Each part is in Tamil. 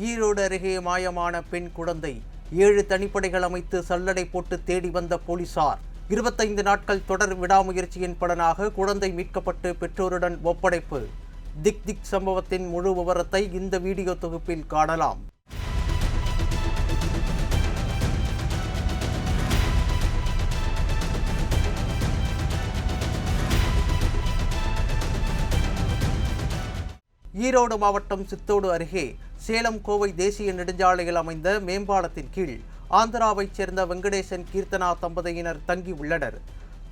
ஈரோடு அருகே மாயமான பெண் குழந்தை ஏழு தனிப்படைகள் அமைத்து சல்லடை போட்டு தேடி வந்த போலீசார். இருபத்தைந்து நாட்கள் தொடர் விடாமுயற்சியின் பலனாக குழந்தை மீட்கப்பட்டு பெற்றோருடன் ஒப்படைப்பு. திக் திக் சம்பவத்தின் முழு விவரத்தை இந்த வீடியோ தொகுப்பில் காணலாம். ஈரோடு மாவட்டம் சித்தோடு அருகே சேலம் கோவை தேசிய நெடுஞ்சாலையில் அமைந்த மேம்பாலத்தின் கீழ் ஆந்திராவைச் சேர்ந்த வெங்கடேசன் கீர்த்தனா தம்பதியினர் தங்கி உள்ளனர்.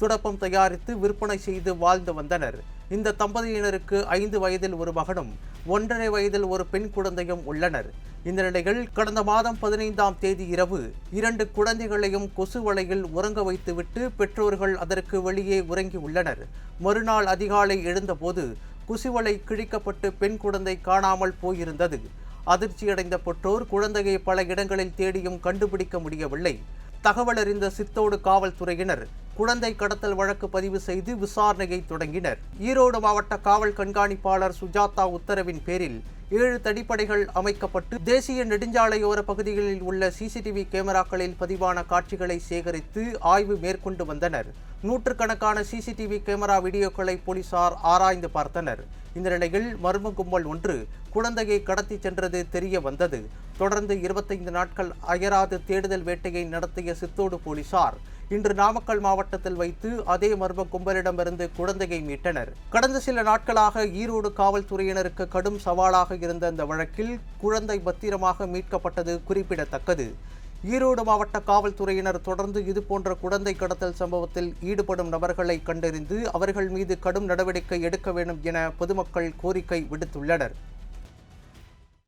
துடப்பம் தயாரித்து விற்பனை செய்து வாழ்ந்து வந்தனர். இந்த தம்பதியினருக்கு ஐந்து வயதில் ஒரு மகனும் ஒன்றரை வயதில் ஒரு பெண் குழந்தையும் உள்ளனர். இந்த நிலையில் கடந்த மாதம் பதினைந்தாம் தேதி இரவு இரண்டு குழந்தைகளையும் கொசு வலையில் உறங்க வைத்துவிட்டு பெற்றோர்கள் அதற்கு வெளியே உறங்கி உள்ளனர் மறுநாள் அதிகாலை எழுந்தபோது குசுவலை கிழிக்கப்பட்டு பெண் குழந்தை காணாமல் போயிருந்தது. அதிர்ச்சியடைந்த பெற்றோர் குழந்தையை பல இடங்களில் தேடியும் கண்டுபிடிக்க முடியவில்லை. தகவல் அறிந்த சித்தோடு காவல்துறையினர் குழந்தை கடத்தல் வழக்கு பதிவு செய்து விசாரணையை தொடங்கினர். ஈரோடு மாவட்ட காவல் கண்காணிப்பாளர் சுஜாதா உத்தரவின் பேரில் ஏழு தடிப்படைகள் அமைக்கப்பட்டு தேசிய நெடுஞ்சாலையோர பகுதிகளில் உள்ள சிசிடிவி கேமராக்களில் பதிவான காட்சிகளை சேகரித்து ஆய்வு மேற்கொண்டு வந்தனர். நூற்றுக்கணக்கான சிசிடிவி கேமரா வீடியோக்களை போலீசார் ஆராய்ந்து பார்த்தனர். இந்த நிலையில் மர்ம கும்பல் ஒன்று குழந்தையை கடத்தி சென்றது தெரிய வந்தது. தொடர்ந்து இருபத்தைந்து நாட்கள் அயராது தேடுதல் வேட்டையை நடத்திய சித்தோடு போலீசார் இன்று நாமக்கல் மாவட்டத்தில் வைத்து அதே மர்ம கும்பலிடமிருந்து குழந்தையை மீட்டனர். கடந்த சில நாட்களாக ஈரோடு காவல்துறையினருக்கு கடும் சவாலாக இருந்த இந்த வழக்கில் குழந்தை பத்திரமாக மீட்கப்பட்டது குறிப்பிடத்தக்கது. ஈரோடு மாவட்ட காவல்துறையினர் தொடர்ந்து இதுபோன்ற குழந்தை கடத்தல் சம்பவத்தில் ஈடுபடும் நபர்களை கண்டறிந்து அவர்கள் மீது கடும் நடவடிக்கை எடுக்க வேண்டும் என பொதுமக்கள் கோரிக்கை விடுத்துள்ளனர்.